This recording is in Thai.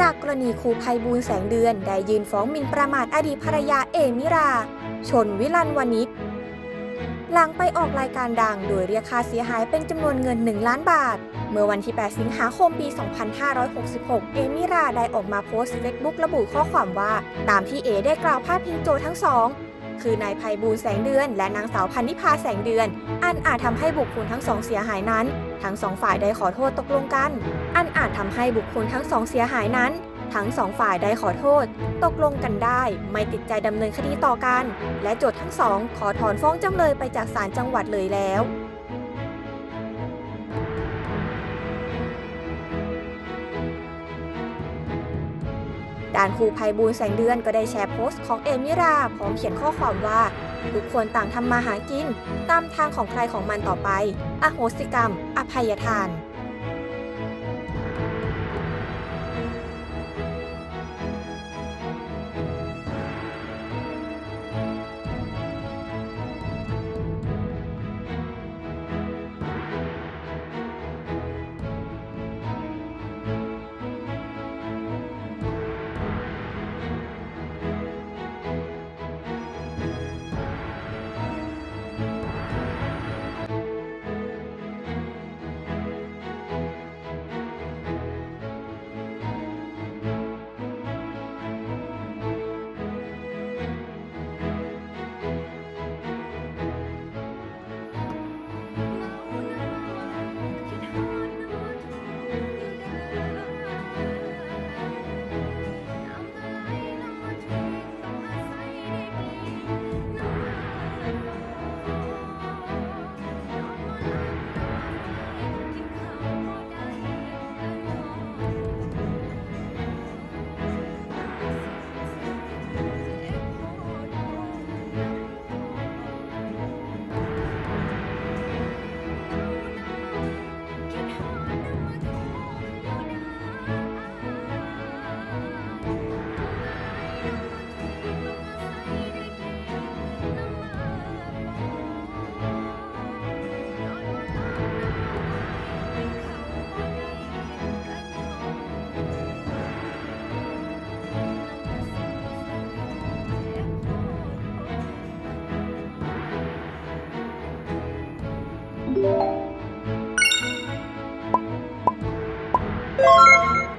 จากกรณีครูภัยบูลแสงเดือน ได้ยืนฟ้องหมิ่นประมาทอดีตภรรยาเอมิรา ชนวิลันวณิชหลังไปออกรายการดังโดยเรียกค่าเสียหายเป็นจำนวนเงิน 1 ล้านบาท เมื่อวันที่ 8 สิงหาคมปี 2566 เอมิราได้ออกมาโพสต์เฟซบุ๊กระบุข้อความว่า ตามที่เอได้กล่าวพาดพิงโจทั้งสอง คือนายภัยบูลแสงเดือน และนางสาวพันนิพาแสงเดือน อันอาจทำให้บุคคลทั้งสองเสียหายนั้น ทั้งสองฝ่ายได้ขอโทษตกลงกัน อันอาจทำให้บุคคลทั้งสองเสียหายนั้น ทั้งสองฝ่ายได้ขอโทษ ตกลงกันได้ ไม่ติดใจดำเนินคดีต่อกัน และโจทย์ทั้งสองขอถอนฟ้องจำเลยไปจากศาลจังหวัดเลยแล้ว ด้านครูภัยบูลแสงเดือนก็ได้แชร์โพสต์ของเอมิราพร้อมเขียนข้อความว่า ทุกคนต่างทำมาหากิน ตามทางของใครของมันต่อไป อโหสิกรรม อภัยทาน